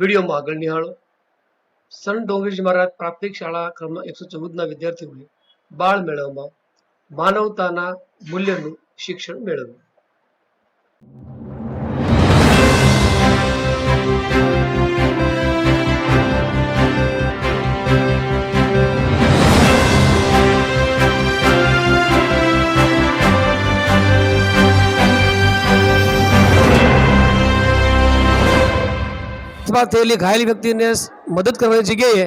વિડીયોમાં આગળ નિહાળો. સંત ડોંગરીજી મહારાજ પ્રાથમિક શાળા ક્રમાંક એકસો ચૌદના વિદ્યાર્થીઓએ બાળ મેળામાં માનવતાના મૂલ્યનું શિક્ષણ મેળવ્યું. અથવા થયેલી ઘાયલ વ્યક્તિને મદદ કરવાની જગ્યાએ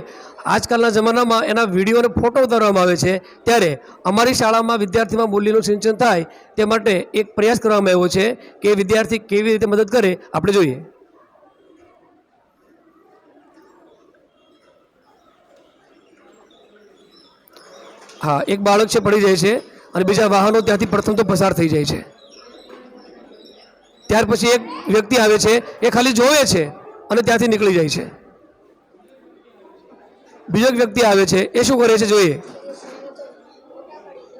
આજકાલના જમાનામાં એના વીડિયો અને ફોટો ઉતારવામાં આવે છે. ત્યારે અમારી શાળામાં વિદ્યાર્થીમાં મૂલ્યનું સિંચન થાય તે માટે એક પ્રયાસ કરવામાં આવ્યો છે કે વિદ્યાર્થી કેવી રીતે મદદ કરે આપણે જોઈએ. હા, એક બાળક છે, પડી જાય છે અને બીજા વાહનો ત્યાંથી પ્રથમ તો પસાર થઈ જાય છે. ત્યાર પછી એક વ્યક્તિ આવે છે, એ ખાલી જોવે છે. અને ત્યાંથી નીકળી જાય છે. બીજો વ્યક્તિ આવે છે, એ શું કરે છે જોઈએ?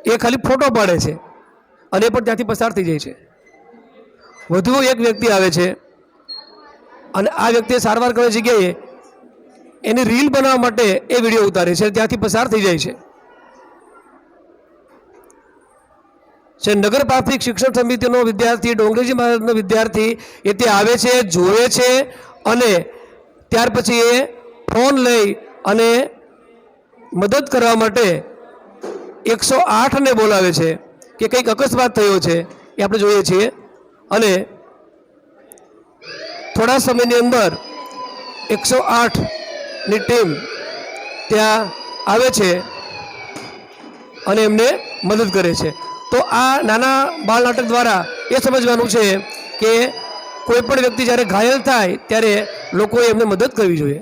એ ખાલી ફોટો પાડે છે અને એ પણ ત્યાંથી પસાર થઈ જાય છે. વધુ એક વ્યક્તિ આવે છે અને આ વ્યક્તિએ સારવાર કરવાની જગ્યાએ એની રીલ બનાવવા માટે એ વીડિયો ઉતારે છે ત્યાંથી પસાર થઈ જાય છે. છે નગર પ્રાથમિક શિક્ષણ સમિતિનો વિદ્યાર્થી, ડોંગરેજી મહારાજનો વિદ્યાર્થી એ તે આવે છે જોવે છે અને ત્યાર પછી એ ફોન લઈ અને મદદ કરવા માટે એકસો આઠને બોલાવે છે કે કંઈક અકસ્માત થયો છે એ આપણે જોઈએ છીએ. અને થોડા સમયની અંદર એકસો આઠની ટીમ ત્યાં આવે છે અને એમને મદદ કરે છે. તો આ નાના બાળ નાટક દ્વારા એ સમજવાનું છે કે કોઈ પણ વ્યક્તિ જ્યારે ઘાયલ થાય ત્યારે લોકોએ એમને મદદ કરવી જોઈએ.